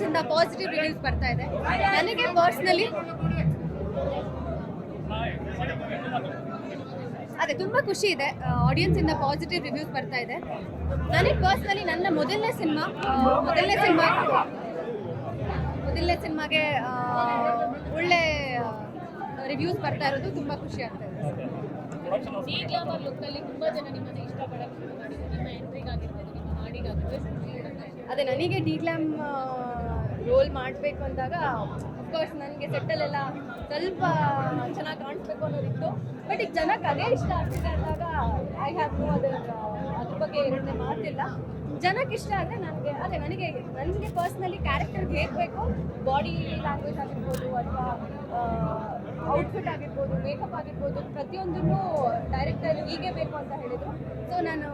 Audience ಇಂದ positive reviews ಬರ್ತಾ ಇದೆ. ನನಗೆ ಪರ್ಸ್ನಲಿ ಅದೇ ತುಂಬ ಖುಷಿ ಇದೆ. ಆಡಿಯನ್ಸ್ ಇಂದ ಪಾಸಿಟಿವ್ ರಿವ್ಯೂಸ್ ಬರ್ತಾ ಇದೆ. ನನಗೆ ಪರ್ಸ್ನಲಿ ನನ್ನ ಮೊದಲನೇ ಸಿನಿಮಾ ಮೊದಲನೇ ಸಿನಿಮಾ ಮೊದಲನೇ ಸಿನಿಮಾಗೆ ಒಳ್ಳೆ ರಿವ್ಯೂಸ್ ಬರ್ತಾ ಇರೋದು ತುಂಬಾ ಖುಷಿ ಆಗ್ತಾ ಇದೆ. ಈ ಗ್ಲಾಮರ್ ಲುಕ್ ಅಲ್ಲಿ ತುಂಬಾ ಜನ ನಿಮ್ಮನ್ನ ಇಷ್ಟಪಡಕ್ಕೆ ಶುರು ಮಾಡಿದ್ರು. ನಿಮ್ಮ ಎಂಟ್ರಿಗಾಗಿರ್ಬೋದು ನಿಮ್ಮ ಹಾಡಿಗಾಗಿರ್ಬೋದು ಅದೇ ನನಗೆ ಡಿ ಗ್ಲಾಮ್ ರೋಲ್ ಮಾಡಬೇಕು ಅಂದಾಗ ಅಫ್ಕೋರ್ಸ್ ನನಗೆ ಸೆಟ್ಟಲ್ಲೆಲ್ಲ ಸ್ವಲ್ಪ ಚೆನ್ನಾಗಿ ಕಾಣಿಸ್ಬೇಕು ಅನ್ನೋದಿತ್ತು. ಬಟ್ ಈಗ ಜನಕ್ಕೆ ಅದೇ ಇಷ್ಟ ಆಗ್ತಿದೆ ಅಂದಾಗ ಐ ಹ್ಯಾವ್ ನೋ ಅದರ ಅದ್ರ ಬಗ್ಗೆ ಎರಡನೇ ಮಾತಿಲ್ಲ ಜನಕ್ಕೆ ಇಷ್ಟ ಆದರೆ ನನಗೆ, ಅದೇ ನನಗೆ ನನಗೆ ಪರ್ಸ್ನಲಿ ಕ್ಯಾರೆಕ್ಟರ್ ಹೇಗೆ ಬೇಕು ಬಾಡಿ ಲ್ಯಾಂಗ್ವೇಜ್ ಆಗಿರ್ಬೋದು ಅಥವಾ ಔಟ್ಫಿಟ್ ಆಗಿರ್ಬೋದು ಮೇಕಪ್ ಆಗಿರ್ಬೋದು, ಪ್ರತಿಯೊಂದನ್ನು ಡೈರೆಕ್ಟರ್ ಹೀಗೆ ಬೇಕು ಅಂತ ಹೇಳಿದರು. ಸೊ ನಾನು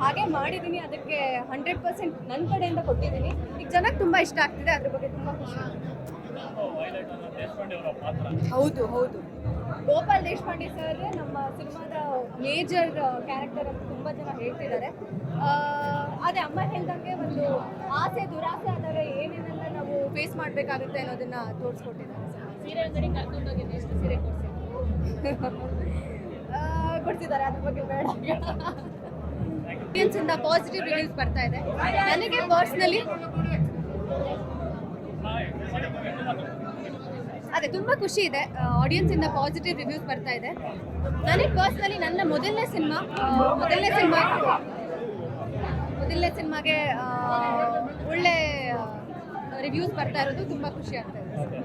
ಹಾಗೆ ಮಾಡಿದ್ದೀನಿ ಅದಕ್ಕೆ ಹಂಡ್ರೆಡ್ ಪರ್ಸೆಂಟ್ ನನ್ನ ಕಡೆಯಿಂದ ಕೊಟ್ಟಿದ್ದೀನಿ. ಈಗ ಜನಕ್ಕೆ ತುಂಬ ಇಷ್ಟ ಆಗ್ತಿದೆ ಅದ್ರ ಬಗ್ಗೆ ತುಂಬ ಖುಷಿ. ಹೌದು ಹೌದು. ಗೋಪಾಲ್ ದೇಶಪಾಂಡೆ ಸರ್ ನಮ್ಮ ಸಿನಿಮಾದ ಮೇಜರ್ ಕ್ಯಾರೆಕ್ಟರ್ ಅಂತ ತುಂಬ ಜನ ಹೇಳ್ತಿದ್ದಾರೆ. ಅದೇ ಅಮ್ಮ ಹೇಳ್ದಂಗೆ ಒಂದು ಆಸೆ ದುರಾಸೆ ಆದಾಗ ಏನೇನೆಲ್ಲ ನಾವು ಫೇಸ್ ಮಾಡಬೇಕಾಗುತ್ತೆ ಅನ್ನೋದನ್ನ ತೋರಿಸ್ಕೊಟ್ಟಿದ್ದಾರೆ ಸೀರೆ. ಅಂಗಡಿ ಕರ್ಕೊಂಡು ಹೋಗಿದ್ದೆ ಎಷ್ಟು ಸೀರೆ ಕೊಡ್ಸಿದ್ರು? ಕೊಡ್ತಿದ್ದಾರೆ ಅದ್ರ ಬಗ್ಗೆ ಬೇಡ. ಇಂದ ಪಾಸಿಟಿವ್ ರಿವ್ಯೂಸ್ ಬರ್ತಾ ಇದೆ. ನನಗೆ ಪರ್ಸ್ನಲಿ ಅದೇ, ತುಂಬ ಖುಷಿ ಇದೆ. ಆಡಿಯನ್ಸ್ ಇಂದ ಪಾಸಿಟಿವ್ ರಿವ್ಯೂಸ್ ಬರ್ತಾ ಇದೆ. ನನಗೆ ಪರ್ಸ್ನಲಿ ನನ್ನ ಮೊದಲನೇ ಸಿನಿಮಾ ಮೊದಲನೇ ಸಿನಿಮಾ ಮೊದಲನೇ ಸಿನಿಮಾಗೆ ಒಳ್ಳೆ ರಿವ್ಯೂಸ್ ಬರ್ತಾ ಇರೋದು ತುಂಬ ಖುಷಿ ಆಗ್ತಾ ಇದೆ.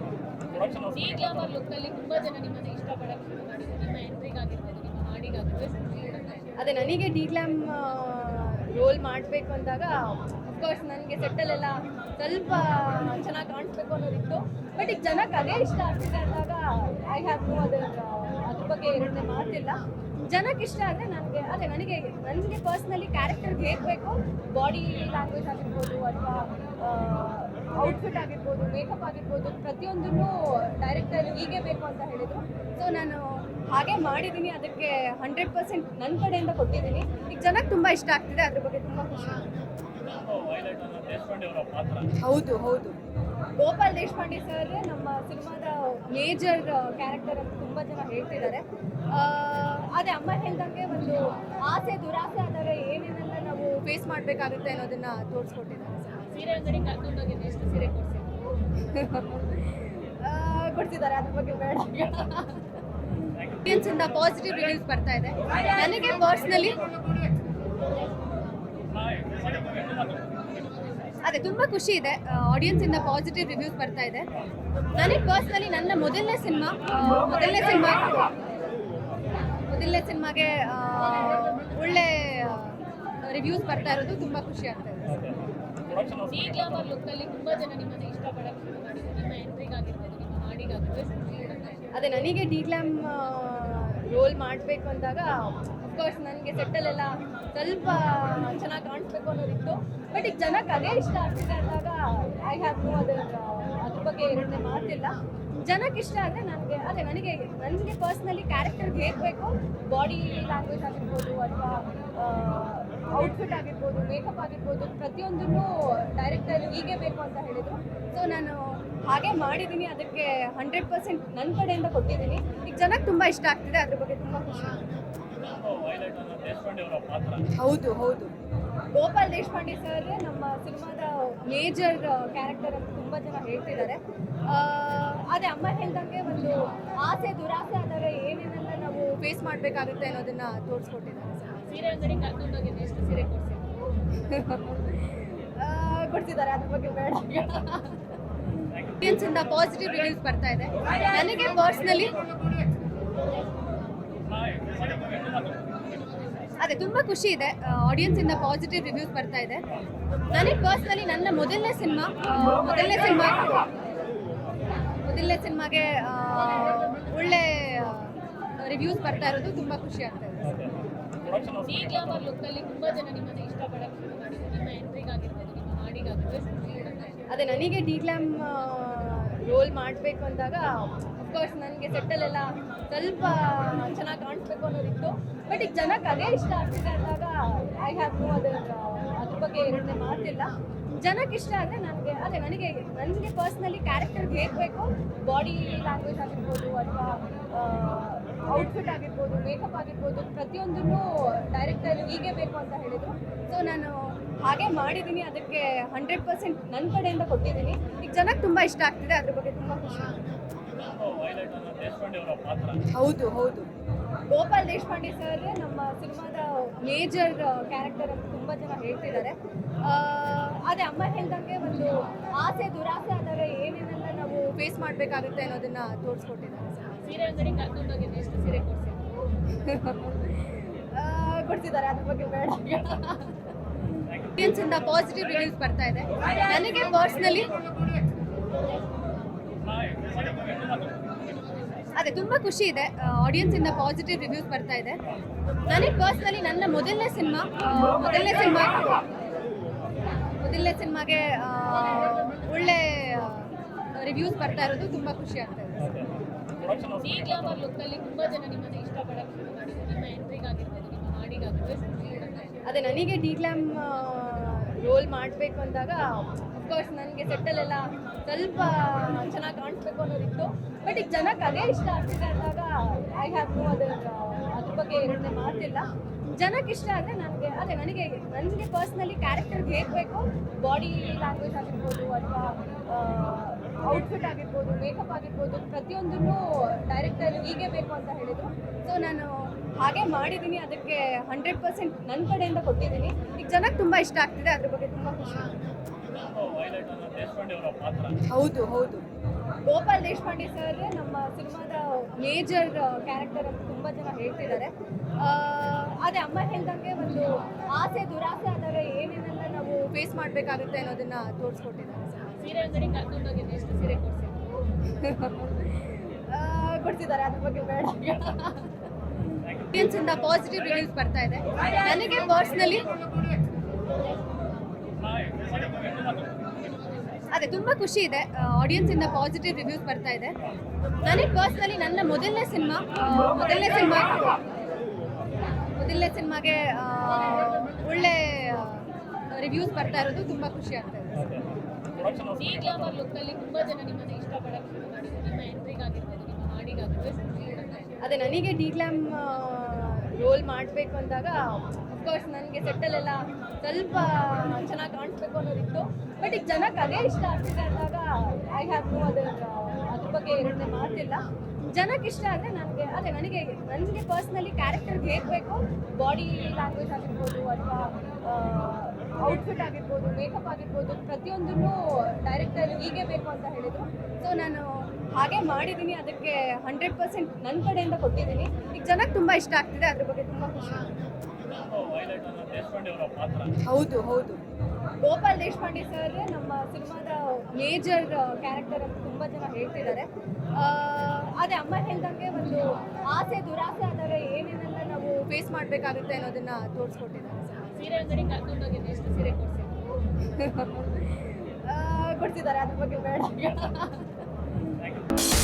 ತುಂಬಾ ಜನ ನಿಮ್ಮನ್ನ ಇಷ್ಟಪಡಕ್ಕೆ ನಿಮ್ಮ ಎಂಟ್ರಿಗಾಗಿರ್ಬೋದು ನಿಮ್ಮ ಹಾಡಿಗಾಗಿರ್ಬೋದು. ಅದೇ ನನಗೆ ಡಿ ಗ್ಲಾಮ್ ರೋಲ್ ಮಾಡಬೇಕು ಅಂದಾಗ ಅಫ್ಕೋರ್ಸ್ ನನಗೆ ಸೆಟ್ಟಲ್ಲೆಲ್ಲ ಸ್ವಲ್ಪ ಚೆನ್ನಾಗಿ ಕಾಣಿಸ್ಬೇಕು ಅನ್ನೋದಿತ್ತು. ಬಟ್ ಈಗ ಜನಕ್ಕೆ ಅದೇ ಇಷ್ಟ ಆಗ್ತಿದೆ ಅಂದಾಗ ಐ ಹ್ಯಾವ್ ನೋ ಅದರ್ ಅದ್ರ ಬಗ್ಗೆ ಎರಡನೇ ಮಾತಿಲ್ಲ. ಜನಕ್ಕೆ ಇಷ್ಟ ಆದರೆ ನನಗೆ, ಅದೇ ನನಗೆ ನನಗೆ ಪರ್ಸ್ನಲಿ ಕ್ಯಾರೆಕ್ಟರ್ ಹೇಗೆ ಬೇಕು? ಬಾಡಿ ಲ್ಯಾಂಗ್ವೇಜ್ ಆಗಿರ್ಬೋದು ಅಥವಾ ಔಟ್ಫಿಟ್ ಆಗಿರ್ಬೋದು ಮೇಕಪ್ ಆಗಿರ್ಬೋದು, ಪ್ರತಿಯೊಂದನ್ನು ಡೈರೆಕ್ಟರ್ ಹೀಗೆ ಬೇಕು ಅಂತ ಹೇಳಿದರು. ಸೊ ನಾನು ಹಾಗೆ ಮಾಡಿದ್ದೀನಿ ಅದಕ್ಕೆ ಹಂಡ್ರೆಡ್ ಪರ್ಸೆಂಟ್ ನನ್ನ ಕಡೆಯಿಂದ ಕೊಟ್ಟಿದ್ದೀನಿ. ಈಗ ಜನಕ್ಕೆ ತುಂಬ ಇಷ್ಟ ಆಗ್ತಿದೆ ಅದ್ರ ಬಗ್ಗೆ ತುಂಬ ಖುಷಿ. ಹೌದು ಹೌದು. ಗೋಪಾಲ್ ದೇಶಪಾಂಡೆ ಸರ್ ನಮ್ಮ ಸಿನಿಮಾದ ಮೇಜರ್ ಕ್ಯಾರೆಕ್ಟರ್ ಅಂತ ತುಂಬ ಜನ ಹೇಳ್ತಿದ್ದಾರೆ. ಅದೇ ಅಮ್ಮ ಹೇಳ್ದಂಗೆ ಒಂದು ಆಸೆ ದುರಾಸೆ ಆದಾಗ ಏನೇನೆಲ್ಲ ನಾವು ಫೇಸ್ ಮಾಡಬೇಕಾಗುತ್ತೆ ಅನ್ನೋದನ್ನ ತೋರಿಸ್ಕೊಟ್ಟಿದ್ದಾರೆ ಸೀರೆ ಅಂಗಡಿ ಕರ್ಕೊಂಡೋಗಿದ್ದೆ ಎಷ್ಟು ಸೀರೆ ಕೊಡಿಸಿದ್ರು ಕೊಡ್ತಿದ್ದಾರೆ ಅದ್ರ ಬಗ್ಗೆ ಬೇಡ. ಇಂದ ಪಾಸಿಟಿವ್ ರಿವ್ಯೂಸ್ ಬರ್ತಾ ಇದೆ. ನನಗೆ ಪರ್ಸ್ನಲಿ ಅದೇ, ತುಂಬ ಖುಷಿ ಇದೆ. ಆಡಿಯನ್ಸ್ ಇಂದ ಪಾಸಿಟಿವ್ ರಿವ್ಯೂಸ್ ಬರ್ತಾ ಇದೆ. ನನಗೆ ಪರ್ಸ್ನಲಿ ನನ್ನ ಮೊದಲನೇ ಸಿನಿಮಾ ಮೊದಲನೇ ಸಿನಿಮಾ ಮೊದಲನೇ ಸಿನಿಮಾಗೆ ಒಳ್ಳೆ ರಿವ್ಯೂಸ್ ಬರ್ತಾ ಇರೋದು ತುಂಬ ಖುಷಿ ಆಗ್ತಾ ಇದೆ. ಈ ಗ್ಲಾಮರ್ ಲುಕ್ ಅಲ್ಲಿ ತುಂಬಾ ಜನ ನಿಮ್ಮನ್ನ ಇಷ್ಟಪಡಕ್ಕೆ ಶುರು ನಿಮ್ಮ ಎಂಟ್ರಿಗಾಗಿರ್ಬೋದು ಅದೇ ನನಗೆ ಡಿ ಗ್ಲ್ಯಾಮ್ ರೋಲ್ ಮಾಡಬೇಕು ಅಂದಾಗ ಅಫ್ಕೋರ್ಸ್ ನನಗೆ ಸೆಟ್ಟಲ್ಲೆಲ್ಲ ಸ್ವಲ್ಪ ಚೆನ್ನಾಗಿ ಕಾಣಿಸ್ಬೇಕು ಅನ್ನೋದಿತ್ತು. ಬಟ್ ಈಗ ಜನಕ್ಕೆ ಅದೇ ಇಷ್ಟ ಆಗ್ತಿದೆ ಅಂದಾಗ ಐ ಹ್ಯಾವ್ ನೋ ಅದರ ಅದ್ರ ಬಗ್ಗೆ ಯೋಚನೆ ಮಾತಿಲ್ಲ. ಜನಕ್ಕೆ ಇಷ್ಟ ಆದರೆ ನನಗೆ, ಅದೇ ನನಗೆ ನನಗೆ ಪರ್ಸ್ನಲಿ ಕ್ಯಾರೆಕ್ಟರ್ಗೆ ಹೇಗೆ ಬೇಕು ಬಾಡಿ ಲ್ಯಾಂಗ್ವೇಜ್ ಆಗಿರ್ಬೋದು ಅಥವಾ ಔಟ್ಫಿಟ್ ಆಗಿರ್ಬೋದು ಮೇಕಪ್ ಆಗಿರ್ಬೋದು, ಪ್ರತಿಯೊಂದನ್ನು ಡೈರೆಕ್ಟರ್ ಹೀಗೆ ಬೇಕು ಅಂತ ಹೇಳಿದರು. ಸೊ ನಾನು ಹಾಗೆ ಮಾಡಿದ್ದೀನಿ ಅದಕ್ಕೆ ಹಂಡ್ರೆಡ್ ಪರ್ಸೆಂಟ್ ನನ್ನ ಕಡೆಯಿಂದ ಕೊಟ್ಟಿದ್ದೀನಿ. ಈಗ ಜನಕ್ಕೆ ತುಂಬ ಇಷ್ಟ ಆಗ್ತಿದೆ ಅದ್ರ ಬಗ್ಗೆ ತುಂಬ ಖುಷಿ. ಹೌದು ಹೌದು. ಗೋಪಾಲ್ ದೇಶಪಾಂಡೆ ಸರ್ ನಮ್ಮ ಸಿನಿಮಾದ ಮೇಜರ್ ಕ್ಯಾರೆಕ್ಟರ್ ಅಂತ ತುಂಬ ಜನ ಹೇಳ್ತಿದ್ದಾರೆ. ಅದೇ ಅಮ್ಮ ಹೇಳ್ದಂಗೆ ಒಂದು ಆಸೆ ದುರಾಸೆ ಆದಾಗ ಏನೇನೆಲ್ಲ ನಾವು ಫೇಸ್ ಮಾಡಬೇಕಾಗುತ್ತೆ ಅನ್ನೋದನ್ನ ತೋರಿಸ್ಕೊಟ್ಟಿದ್ದಾರೆ ಸೀರೆ. ಅಂಗಡಿ ಕರ್ಕೊಂಡು ಹೋಗಿದ್ದೆ ಎಷ್ಟು ಸೀರೆ ಕೊಡ್ಸಿದ್ರು ಕೊಡ್ತಿದ್ದಾರೆ ಅದ್ರ ಬಗ್ಗೆ ಬೇಡ. ಇಂದ ಪಾಸಿಟಿವ್ ರಿವ್ಯೂಸ್ ಬರ್ತಾ ಇದೆ. ನನಗೆ ಪರ್ಸ್ನಲಿ ಅದೇ ತುಂಬ ಖುಷಿ ಇದೆ. ಆಡಿಯನ್ಸ್ ಇಂದ ಪಾಸಿಟಿವ್ ರಿವ್ಯೂಸ್ ಬರ್ತಾ ಇದೆ. ನನಗೆ ಪರ್ಸ್ನಲಿ ನನ್ನ ಮೊದಲನೇ ಸಿನಿಮಾ ಮೊದಲನೇ ಸಿನಿಮಾ ಮೊದಲನೇ ಸಿನಿಮಾಗೆ ಒಳ್ಳೆ ರಿವ್ಯೂಸ್ ಬರ್ತಾ ಇರೋದು ತುಂಬ ಖುಷಿ ಆಗ್ತಾ ಇದೆ. ಈ ಗ್ಲಾಮರ್ ಲುಕ್ ಅಲ್ಲಿ ತುಂಬಾ ಜನ ನಿಮ್ಮನ್ನ ಇಷ್ಟಪಡಕ್ಕೆ ಶುರು ಮಾಡಿದ್ರು. ನಿಮ್ಮ ಎಂಟ್ರಿಗಾಗಿರ್ಬೋದು ನಿಮ್ಮ ಹಾಡಿಗಾಗಿರ್ಬೋದು ಅದೇ ನನಗೆ ಡಿ ಗ್ಲಾಮ್ ರೋಲ್ ಮಾಡಬೇಕು ಅಂದಾಗ ಅಫ್ಕೋರ್ಸ್ ನನಗೆ ಸೆಟ್ಟಲ್ಲೆಲ್ಲ ಸ್ವಲ್ಪ ಚೆನ್ನಾಗಿ ಕಾಣಿಸ್ಬೇಕು ಅನ್ನೋದಿತ್ತು. ಬಟ್ ಈಗ ಜನಕ್ಕೆ ಅದೇ ಇಷ್ಟ ಆಗ್ತಿದೆ ಅಂದಾಗ ಐ ಹ್ಯಾವ್ ನೋ ಅದರ ಅದ್ರ ಬಗ್ಗೆ ಎರಡನೇ ಮಾತಿಲ್ಲ. ಜನಕ್ಕೆ ಇಷ್ಟ ಆದರೆ ನನಗೆ, ಅದೇ ನನಗೆ ನನಗೆ ಪರ್ಸ್ನಲಿ ಕ್ಯಾರೆಕ್ಟರ್ ಹೇಗೆ ಬೇಕು ಬಾಡಿ ಲ್ಯಾಂಗ್ವೇಜ್ ಆಗಿರ್ಬೋದು ಅಥವಾ ಔಟ್ಫಿಟ್ ಆಗಿರ್ಬೋದು ಮೇಕಪ್ ಆಗಿರ್ಬೋದು, ಪ್ರತಿಯೊಂದನ್ನು ಡೈರೆಕ್ಟರ್ ಹೀಗೆ ಬೇಕು ಅಂತ ಹೇಳಿದರು. ಸೊ ನಾನು ಹಾಗೆ ಮಾಡಿದ್ದೀನಿ ಅದಕ್ಕೆ ಹಂಡ್ರೆಡ್ ಪರ್ಸೆಂಟ್ ನನ್ನ ಕಡೆಯಿಂದ ಕೊಟ್ಟಿದ್ದೀನಿ. ಈಗ ಜನಕ್ಕೆ ತುಂಬ ಇಷ್ಟ ಆಗ್ತಿದೆ ಅದ್ರ ಬಗ್ಗೆ ತುಂಬ ಖುಷಿ. ಹೌದು ಹೌದು. ಗೋಪಾಲ್ ದೇಶಪಾಂಡೆ ಸರ್ ನಮ್ಮ ಸಿನಿಮಾದ ಮೇಜರ್ ಕ್ಯಾರೆಕ್ಟರ್ ಅಂತ ತುಂಬ ಜನ ಹೇಳ್ತಿದ್ದಾರೆ. ಅದೇ ಅಮ್ಮ ಹೇಳ್ದಂಗೆ ಒಂದು ಆಸೆ ದುರಾಸೆ ಆದಾಗ ಏನೇನೆಲ್ಲ ನಾವು ಫೇಸ್ ಮಾಡಬೇಕಾಗುತ್ತೆ ಅನ್ನೋದನ್ನ ತೋರಿಸ್ಕೊಟ್ಟಿದ್ದಾರೆ ಸರ್. ಅಂಗಡಿ ಕರ್ಕೊಂಡೋಗಿದ್ದೆ ಎಷ್ಟು ಸೀರೆ ಕೊಡ್ಸಿದ್ರು ಕೊಡ್ತಿದ್ದಾರೆ ಅದ್ರ ಬಗ್ಗೆ ಬೇಡ. ಆಡಿಯನ್ಸ್ ಇಂದ ಪಾಸಿಟಿವ್ ರಿವ್ಯೂಸ್ ಬರ್ತಾ ಇದೆ. ನನಗೆ ಪರ್ಸ್ನಲಿ ಅದೇ ತುಂಬ ಖುಷಿ ಇದೆ. ಆಡಿಯನ್ಸ್ ಇಂದ ಪಾಸಿಟಿವ್ ರಿವ್ಯೂಸ್ ಬರ್ತಾ ಇದೆ. ನನಗೆ ಪರ್ಸ್ನಲಿ ನನ್ನ ಮೊದಲನೇ ಸಿನಿಮಾ ಮೊದಲನೇ ಸಿನಿಮಾ ಮೊದಲನೇ ಸಿನಿಮಾಗೆ ಒಳ್ಳೆ ರಿವ್ಯೂಸ್ ಬರ್ತಾ ಇರೋದು ತುಂಬ ಖುಷಿ ಆಗ್ತಾ ಇದೆ. ಈ ಗ್ಲಾಮರ್ ಲುಕ್ ಅಲ್ಲಿ ತುಂಬಾ ಜನ ನಿಮ್ಮನ್ನ ಇಷ್ಟಪಡಕ್ಕೆ ಶುರು ಮಾಡಿದ್ರು ನಿಮ್ಮ ಎಂಟ್ರಿಗಾಗಿರ್ಬೋದು ನಿಮ್ಮ ಹಾಡಿಗಾಗಿರ್ಬೋದು ಅದೇ ನನಗೆ ಡಿ ಗ್ಲಾಮ್ ರೋಲ್ ಮಾಡಬೇಕು ಅಂದಾಗ ಅಫ್ಕೋರ್ಸ್ ನನಗೆ ಸೆಟ್ಟಲ್ಲೆಲ್ಲ ಸ್ವಲ್ಪ ಚೆನ್ನಾಗಿ ಕಾಣಿಸ್ಬೇಕು ಅನ್ನೋದಿತ್ತು. ಬಟ್ ಈಗ ಜನಕ್ಕೆ ಅದೇ ಇಷ್ಟ ಆಗ್ತಿದೆ ಅಂದಾಗ ಐ ಹ್ಯಾವ್ ನೋ ಅದರ ಅದ್ರ ಬಗ್ಗೆ ಯೋಚನೆ ಮಾತಿಲ್ಲ. ಜನಕ್ಕೆ ಇಷ್ಟ ಆದರೆ ನನಗೆ, ಅದೇ ನನಗೆ ನನಗೆ ಪರ್ಸ್ನಲಿ ಕ್ಯಾರೆಕ್ಟರ್ ಹೇಗೆ ಬೇಕು ಬಾಡಿ ಲ್ಯಾಂಗ್ವೇಜ್ ಆಗಿರ್ಬೋದು ಅಥವಾ ಔಟ್ಫಿಟ್ ಆಗಿರ್ಬೋದು ಮೇಕಪ್ ಆಗಿರ್ಬೋದು, ಪ್ರತಿಯೊಂದನ್ನು ಡೈರೆಕ್ಟರ್ ಹೀಗೆ ಬೇಕು ಅಂತ ಹೇಳಿದರು. ಸೊ ನಾನು ಹಾಗೆ ಮಾಡಿದ್ದೀನಿ ಅದಕ್ಕೆ ಹಂಡ್ರೆಡ್ ಪರ್ಸೆಂಟ್ ನನ್ನ ಕಡೆಯಿಂದ ಕೊಟ್ಟಿದ್ದೀನಿ. ಈಗ ಜನಕ್ಕೆ ತುಂಬ ಇಷ್ಟ ಆಗ್ತಿದೆ ಅದ್ರ ಬಗ್ಗೆ ತುಂಬ ಖುಷಿ. ಹೌದು ಹೌದು. ಗೋಪಾಲ್ ದೇಶಪಾಂಡೆ ಸರ್ ನಮ್ಮ ಸಿನಿಮಾದ ಮೇಜರ್ ಕ್ಯಾರೆಕ್ಟರ್ ಅಂತ ತುಂಬ ಜನ ಹೇಳ್ತಿದ್ದಾರೆ. ಅದೇ ಅಮ್ಮ ಹೇಳ್ದಂಗೆ ಒಂದು ಆಸೆ ದುರಾಸೆ ಆದಾಗ ಏನೇನೆಲ್ಲ ನಾವು ಫೇಸ್ ಮಾಡಬೇಕಾಗುತ್ತೆ ಅನ್ನೋದನ್ನ ತೋರಿಸ್ಕೊಟ್ಟಿದ್ದಾರೆ ಸರ್. ಕರ್ಕೊಂಡೋಗಿದ್ದು ಎಷ್ಟು ಸೀರೆ ಕೊಡ್ಸಿದ್ರು ಕೊಡ್ತಿದ್ದಾರೆ ಅದ್ರ ಬಗ್ಗೆ ಬೇಡ. ಇಂದ ಪಾಸಿಟಿವ್ ರಿವ್ಯೂಸ್ ಬರ್ತಾ ಇದೆ. ನನಗೆ ಪರ್ಸ್ನಲಿ ಅದೇ, ತುಂಬ ಖುಷಿ ಇದೆ. ಆಡಿಯನ್ಸ್ ಇಂದ ಪಾಸಿಟಿವ್ ರಿವ್ಯೂಸ್ ಬರ್ತಾ ಇದೆ. ನನಗೆ ಪರ್ಸ್ನಲಿ ನನ್ನ ಮೊದಲನೇ ಸಿನಿಮಾ ಮೊದಲನೇ ಸಿನಿಮಾ, ಮೊದಲನೇ ಸಿನಿಮಾಗೆ ಒಳ್ಳೆ ರಿವ್ಯೂಸ್ ಬರ್ತಾ ಇರೋದು ತುಂಬ ಖುಷಿ ಆಗ್ತಾ ಇದೆ. ಈ ಗ್ಲಾಮರ್ ಲುಕ್ ಅಲ್ಲಿ ತುಂಬಾ ಜನ ನಿಮ್ಮನ್ನ ಇಷ್ಟಪಡಕ್ಕೆ ನಿಮ್ಮ ನಿಮ್ಮ ಹಾಡಿಗಾಗಿರ್ಬೋದು ಅದೇ ನನಗೆ ಡಿ ಕ್ಲಾಮ್ ರೋಲ್ ಮಾಡಬೇಕು ಅಂದಾಗ ಅಫ್ಕೋರ್ಸ್ ನನಗೆ ಸೆಟ್ಟಲ್ಲೆಲ್ಲ ಸ್ವಲ್ಪ ಚೆನ್ನಾಗಿ ಕಾಣಿಸ್ಬೇಕು ಅನ್ನೋದಿತ್ತು. ಬಟ್ ಈಗ ಜನಕ್ಕೆ ಅದೇ ಇಷ್ಟ ಆಗ್ತಿದೆ ಅಂದಾಗ ಐ ಹ್ಯಾವ್ ನೋ ಅದರ ಅದ್ರ ಬಗ್ಗೆ ಎರಡನೇ ಮಾತಿಲ್ಲ ಜನಕ್ಕೆ ಇಷ್ಟ ಆದರೆ ನನಗೆ, ಅದೇ ನನಗೆ ನನಗೆ ಪರ್ಸ್ನಲಿ ಕ್ಯಾರೆಕ್ಟರ್ ಹೇಗೆ ಬೇಕು ಬಾಡಿ ಲ್ಯಾಂಗ್ವೇಜ್ ಆಗಿರ್ಬೋದು ಅಥವಾ ಔಟ್ಫಿಟ್ ಆಗಿರ್ಬೋದು ಮೇಕಪ್ ಆಗಿರ್ಬೋದು, ಪ್ರತಿಯೊಂದನ್ನು ಡೈರೆಕ್ಟರ್ ಹೀಗೆ ಬೇಕು ಅಂತ ಹೇಳಿದರು. ಸೊ ನಾನು ಹಾಗೆ ಮಾಡಿದ್ದೀನಿ ಅದಕ್ಕೆ ಹಂಡ್ರೆಡ್ ಪರ್ಸೆಂಟ್ ನನ್ನ ಕಡೆಯಿಂದ ಕೊಟ್ಟಿದ್ದೀನಿ. ಈಗ ಜನಕ್ಕೆ ತುಂಬ ಇಷ್ಟ ಆಗ್ತಿದೆ ಅದ್ರ ಬಗ್ಗೆ ತುಂಬ ಖುಷಿ. ಹೌದು ಹೌದು. ಗೋಪಾಲ್ ದೇಶಪಾಂಡೆ ಸರ್ ನಮ್ಮ ಸಿನಿಮಾದ ಮೇಜರ್ ಕ್ಯಾರೆಕ್ಟರ್ ಅಂತ ತುಂಬ ಜನ ಹೇಳ್ತಿದ್ದಾರೆ. ಅದೇ ಅಮ್ಮ ಹೇಳ್ದಂಗೆ ಒಂದು ಆಸೆ ದುರಾಸೆ ಆದರೆ ಏನೇನೆಲ್ಲ ನಾವು ಫೇಸ್ ಮಾಡಬೇಕಾಗುತ್ತೆ ಅನ್ನೋದನ್ನ ತೋರಿಸ್ಕೊಟ್ಟಿದ್ದಾರೆ ಸರ್. ಎಷ್ಟು ಸೀರೆ ಕೊಡ್ಸಿದ್ರು? ಕೊಡ್ತಿದ್ದಾರೆ ಅದ್ರ ಬಗ್ಗೆ ಬೇಡ. Thank you.